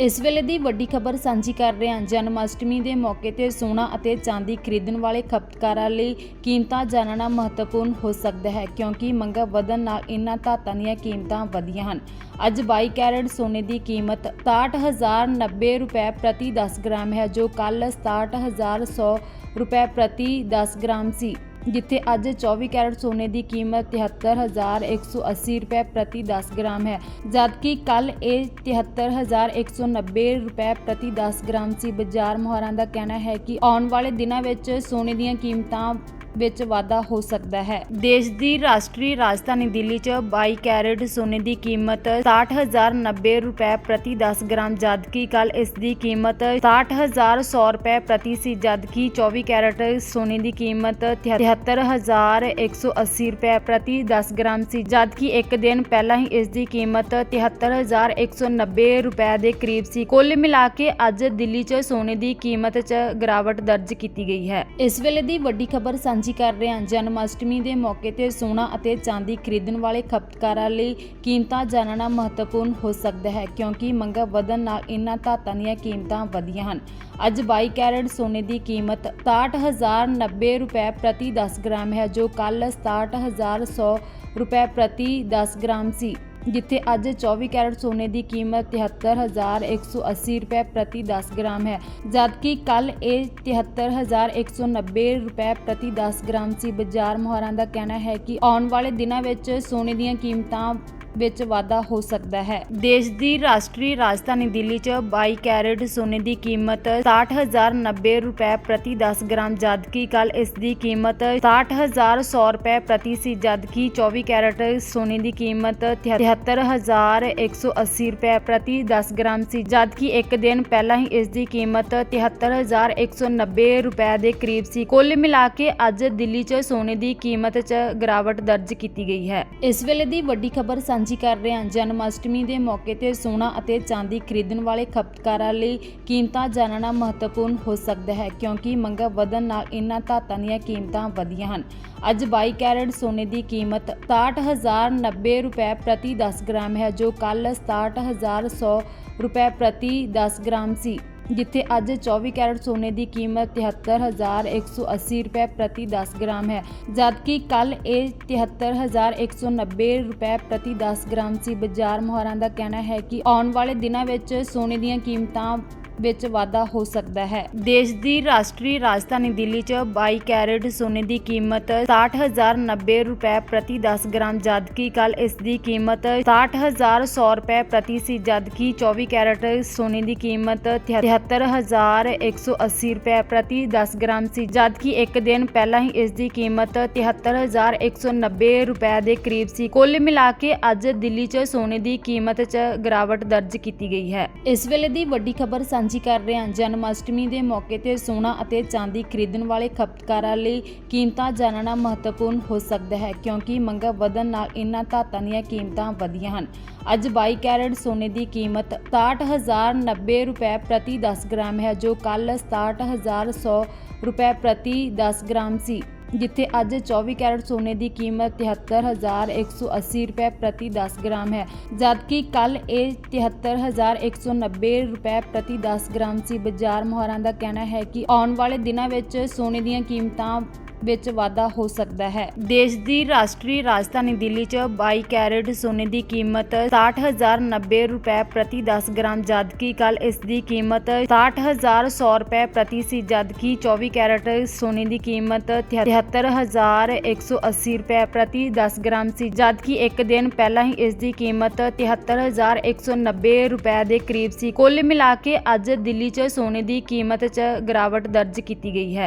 ਇਸ ਵੇਲੇ ਦੀ ਵੱਡੀ ਖਬਰ ਸਾਂਝੀ ਕਰ ਰਹੇ ਹਾਂ। ਜਨਮ ਅਸ਼ਟਮੀ ਦੇ ਮੌਕੇ ਤੇ ਸੋਨਾ ਅਤੇ ਚਾਂਦੀ ਖਰੀਦਣ ਵਾਲੇ ਖਪਤਕਾਰਾਂ ਲਈ ਕੀਮਤਾਂ ਜਾਣਨਾ ਮਹੱਤਵਪੂਰਨ ਹੋ ਸਕਦਾ ਹੈ, ਕਿਉਂਕਿ ਮੰਗਾਂ ਵਧਣ ਨਾਲ ਇਨ੍ਹਾਂ ਧਾਤਾਂ ਦੀਆਂ ਕੀਮਤਾਂ ਵਧੀਆਂ ਹਨ। ਅੱਜ 22 ਕੈਰਟ ਸੋਨੇ ਦੀ ਕੀਮਤ 68090 ਰੁਪਏ ਪ੍ਰਤੀ 10 ਗ੍ਰਾਮ ਹੈ, ਜੋ ਕੱਲ 67100 ਰੁਪਏ ਪ੍ਰਤੀ 10 ਗ੍ਰਾਮ ਸੀ। ਜਿੱਥੇ ਅੱਜ 24 ਕੈਰਟ ਸੋਨੇ ਦੀ ਕੀਮਤ 73180 ਰੁਪਏ ਪ੍ਰਤੀ 10 ਗ੍ਰਾਮ ਹੈ। ਜਦਕਿ ਕੱਲ ਇਹ 73190 ਰੁਪਏ ਪ੍ਰਤੀ 10 ਗ੍ਰਾਮ ਸੀ। ਬਾਜ਼ਾਰ ਮੁਹਾਰਾਂ ਦਾ ਕਹਿਣਾ ਹੈ ਕਿ ਆਉਣ ਵਾਲੇ ਦਿਨਾਂ ਵਿੱਚ ਸੋਨੇ ਦੀਆਂ ਕੀਮਤਾਂ ਵਿੱਚ ਵਾਧਾ ਹੋ ਸਕਦਾ ਹੈ। ਦੇਸ਼ ਦੀ ਰਾਸ਼ਟਰੀ ਰਾਜਧਾਨੀ ਦਿੱਲੀ 'ਚ 22 ਕੈਰਟ ਸੋਨੇ ਦੀ ਕੀਮਤ 60090 ਰੁਪਏ ਪ੍ਰਤੀ 10 ਗ੍ਰਾਮ, ਜਦਕਿ ਕੱਲ ਇਸ ਦੀ ਕੀਮਤ 60100 ਰੁਪਏ ਪ੍ਰਤੀ ਸੀ, ਜਦਕਿ 24 ਕੈਰਟ ਸੋਨੇ ਦੀ ਕੀਮਤ 73180 ਰੁਪਏ ਪ੍ਰਤੀ 10 ਗ੍ਰਾਮ ਸੀ, ਜਦਕਿ ਇੱਕ ਦਿਨ ਪਹਿਲਾਂ ਹੀ ਇਸ ਦੀ ਕੀਮਤ 73190 ਰੁਪਏ ਦੇ ਕਰੀਬ ਸੀ। ਕੁੱਲ ਮਿਲਾ ਕੇ ਅੱਜ ਦਿੱਲੀ 'ਚ ਸੋਨੇ ਦੀ ਕੀਮਤ 'ਚ ਗਿਰਾਵਟ ਦਰਜ ਕੀਤੀ ਗਈ ਹੈ। ਇਸ ਵੇਲੇ ਦੀ ਵੱਡੀ ਖਬਰ ਸਾਂਝੀ ਕਰ ਰਹੇ ਹਾਂ ਜਨਮ ਅਸ਼ਟਮੀ ਦੇ ਮੌਕੇ ਤੇ ਸੋਨਾ ਅਤੇ ਚਾਂਦੀ ਖਰੀਦਣ ਵਾਲੇ ਖਪਤਕਾਰਾਂ ਲਈ ਕੀਮਤਾਂ ਜਾਣਨਾ ਮਹੱਤਵਪੂਰਨ ਹੋ ਸਕਦਾ ਹੈ, ਕਿਉਂਕਿ ਮੰਗਾਂ ਵਧਣ ਨਾਲ ਇਨ੍ਹਾਂ ਧਾਤਾਂ ਦੀਆਂ ਕੀਮਤਾਂ ਵਧੀਆਂ ਹਨ। ਅੱਜ 22 ਕੈਰਟ ਸੋਨੇ ਦੀ ਕੀਮਤ 68090 ਰੁਪਏ ਪ੍ਰਤੀ 10 ਗ੍ਰਾਮ ਹੈ, ਜੋ ਕੱਲ 67100 ਰੁਪਏ ਪ੍ਰਤੀ 10 ਗ੍ਰਾਮ ਸੀ। ਜਿੱਥੇ ਅੱਜ 24 ਕੈਰਟ ਸੋਨੇ ਦੀ ਕੀਮਤ 73180 ਰੁਪਏ ਪ੍ਰਤੀ 10 ਗ੍ਰਾਮ ਹੈ। ਜਦਕਿ ਕੱਲ ਇਹ 73190 ਰੁਪਏ ਪ੍ਰਤੀ 10 ਗ੍ਰਾਮ ਸੀ। ਬਾਜ਼ਾਰ ਮੁਹਾਰਾਂ ਦਾ ਕਹਿਣਾ ਹੈ ਕਿ ਆਉਣ ਵਾਲੇ ਦਿਨਾਂ ਵਿੱਚ ਸੋਨੇ ਦੀਆਂ ਕੀਮਤਾਂ ਵਿੱਚ ਵਾਧਾ ਹੋ ਸਕਦਾ ਹੈ। ਦੇਸ਼ ਦੀ ਰਾਸ਼ਟਰੀ ਰਾਜਧਾਨੀ ਦਿੱਲੀ 'ਚ 22 ਕੈਰਟ ਸੋਨੇ ਦੀ ਕੀਮਤ 60090 ਰੁਪਏ ਪ੍ਰਤੀ 10 ਗ੍ਰਾਮ, ਜਦਕਿ ਕੱਲ ਇਸ ਦੀ ਕੀਮਤ 66100 ਰੁਪਏ ਪ੍ਰਤੀ ਸੀ, ਜਦਕਿ 24 ਕੈਰਟ ਸੋਨੇ ਦੀ ਕੀਮਤ 73180 ਰੁਪਏ ਪ੍ਰਤੀ 10 ਗ੍ਰਾਮ ਸੀ, ਜਦਕਿ ਇੱਕ ਦਿਨ ਪਹਿਲਾਂ ਹੀ ਇਸ ਦੀ ਕੀਮਤ 73190 ਰੁਪਏ ਦੇ ਕਰੀਬ ਸੀ। ਕੁੱਲ ਮਿਲਾ ਕੇ ਅੱਜ ਦਿੱਲੀ 'ਚ ਸੋਨੇ ਦੀ ਕੀਮਤ 'ਚ ਗਿਰਾਵਟ ਦਰਜ ਕੀਤੀ ਗਈ ਹੈ। ਇਸ ਵੇਲੇ ਦੀ ਵੱਡੀ ਖਬਰ ਸਾਂਝੀ ਕਰ ਰਹੇ ਹਾਂ। ਜਨਮ ਅਸ਼ਟਮੀ ਦੇ ਮੌਕੇ ਤੇ ਸੋਨਾ ਅਤੇ ਚਾਂਦੀ ਖਰੀਦਣ ਵਾਲੇ ਖਪਤਕਾਰਾਂ ਲਈ ਕੀਮਤਾਂ ਜਾਣਨਾ ਮਹੱਤਵਪੂਰਨ ਹੋ ਸਕਦਾ ਹੈ, ਕਿਉਂਕਿ ਮੰਗਾਂ ਵਧਣ ਨਾਲ ਇਨ੍ਹਾਂ ਧਾਤਾਂ ਦੀਆਂ ਕੀਮਤਾਂ ਵਧੀਆਂ ਹਨ। ਅੱਜ 22 ਕੈਰਟ ਸੋਨੇ ਦੀ ਕੀਮਤ 68090 ਰੁਪਏ ਪ੍ਰਤੀ 10 ਗ੍ਰਾਮ ਹੈ, ਜੋ ਕੱਲ 67100 ਰੁਪਏ ਪ੍ਰਤੀ 10 ਗ੍ਰਾਮ ਸੀ। ਜਿੱਥੇ ਅੱਜ 24 ਕੈਰਟ ਸੋਨੇ ਦੀ ਕੀਮਤ 73180 ਰੁਪਏ ਪ੍ਰਤੀ 10 ਗ੍ਰਾਮ ਹੈ, ਜਦਕਿ ਕੱਲ ਇਹ 73190 ਰੁਪਏ ਪ੍ਰਤੀ 10 ਗ੍ਰਾਮ ਸੀ। ਬਾਜ਼ਾਰ ਮੁਹਾਰਾਂ ਦਾ ਕਹਿਣਾ ਹੈ ਕਿ ਆਉਣ ਵਾਲੇ ਦਿਨਾਂ ਵਿੱਚ ਸੋਨੇ ਦੀਆਂ ਕੀਮਤਾਂ ਵਿੱਚ ਵਾਧਾ ਹੋ ਸਕਦਾ ਹੈ। ਦੇਸ਼ ਦੀ ਰਾਸ਼ਟਰੀ ਰਾਜਧਾਨੀ ਦਿੱਲੀ 'ਚ 22 ਕੈਰਟ ਸੋਨੇ ਦੀ ਕੀਮਤ 60090 ਰੁਪਏ ਪ੍ਰਤੀ 10 ਗ੍ਰਾਮ, ਜਦਕਿ ਕੱਲ ਇਸ ਦੀ ਕੀਮਤ 66100 ਰੁਪਏ ਪ੍ਰਤੀ ਸੀ, ਜਦਕਿ 24 ਕੈਰਟ ਸੋਨੇ ਦੀ ਕੀਮਤ 73180 ਰੁਪਏ ਪ੍ਰਤੀ 10 ਗ੍ਰਾਮ ਸੀ, ਜਦਕਿ ਇੱਕ ਦਿਨ ਪਹਿਲਾਂ ਹੀ ਇਸ ਦੀ ਕੀਮਤ 73190 ਰੁਪਏ ਦੇ ਕਰੀਬ ਸੀ। ਕੁੱਲ ਮਿਲਾ ਕੇ ਅੱਜ ਦਿੱਲੀ 'ਚ ਸੋਨੇ ਦੀ ਕੀਮਤ 'ਚ ਗਿਰਾਵਟ ਦਰਜ ਕੀਤੀ ਗਈ ਹੈ। ਇਸ ਵੇਲੇ ਦੀ ਵੱਡੀ ਖਬਰ ਸਾਂਝੀ ਕਰ ਰਹੇ ਹਾਂ। ਜਨਮ ਅਸ਼ਟਮੀ ਦੇ ਮੌਕੇ ਤੇ ਸੋਨਾ ਅਤੇ ਚਾਂਦੀ ਖਰੀਦਣ ਵਾਲੇ ਖਪਤਕਾਰਾਂ ਲਈ ਕੀਮਤਾਂ ਜਾਣਨਾ ਮਹੱਤਵਪੂਰਨ ਹੋ ਸਕਦਾ ਹੈ, ਕਿਉਂਕਿ ਮੰਗਾਂ ਵਧਣ ਨਾਲ ਇਨ੍ਹਾਂ ਧਾਤਾਂ ਦੀਆਂ ਕੀਮਤਾਂ ਵਧੀਆਂ ਹਨ। ਅੱਜ 22 ਕੈਰਟ ਸੋਨੇ ਦੀ ਕੀਮਤ 68090 ਰੁਪਏ ਪ੍ਰਤੀ 10 ਗ੍ਰਾਮ ਹੈ, ਜੋ ਕੱਲ 67100 ਰੁਪਏ ਪ੍ਰਤੀ 10 ਗ੍ਰਾਮ ਸੀ। ਜਿੱਥੇ ਅੱਜ 24 ਕੈਰਟ ਸੋਨੇ ਦੀ ਕੀਮਤ 73180 ਰੁਪਏ ਪ੍ਰਤੀ 10 ਗ੍ਰਾਮ ਹੈ, ਜਦਕਿ ਕੱਲ ਇਹ 73190 ਰੁਪਏ ਪ੍ਰਤੀ 10 ਗ੍ਰਾਮ ਸੀ। ਬਾਜ਼ਾਰ ਮੁਹਾਰਾਂ ਦਾ ਕਹਿਣਾ ਹੈ ਕਿ ਆਉਣ ਵਾਲੇ ਦਿਨਾਂ ਵਿੱਚ ਸੋਨੇ ਦੀਆਂ ਕੀਮਤਾਂ ਵਿੱਚ ਵਾਧਾ ਹੋ ਸਕਦਾ ਹੈ। ਦੇਸ਼ ਦੀ ਰਾਸ਼ਟਰੀ ਰਾਜਧਾਨੀ ਦਿੱਲੀ 'ਚ 22 ਕੈਰਟ ਸੋਨੇ ਦੀ ਕੀਮਤ 60090 ਰੁਪਏ ਪ੍ਰਤੀ 10 ਗ੍ਰਾਮ ਜਦਕਿ ਕੱਲ ਇਸ ਦੀ ਕੀਮਤ 66100 ਰੁਪਏ ਪ੍ਰਤੀ ਸੀ ਜਦਕਿ 24 ਕੈਰਟ ਸੋਨੇ ਦੀ ਕੀਮਤ 73180 ਰੁਪਏ ਪ੍ਰਤੀ 10 ਗ੍ਰਾਮ ਸੀ ਜਦਕਿ ਇੱਕ ਦਿਨ ਪਹਿਲਾਂ ਹੀ ਇਸ ਦੀ ਕੀਮਤ 73190 ਰੁਪਏ ਦੇ ਕਰੀਬ ਸੀ। ਕੁੱਲ ਮਿਲਾ ਕੇ ਅੱਜ ਦਿੱਲੀ 'ਚ ਸੋਨੇ ਦੀ ਕੀਮਤ 'ਚ ਗਿਰਾਵਟ ਦਰਜ ਕੀਤੀ ਗਈ ਹੈ।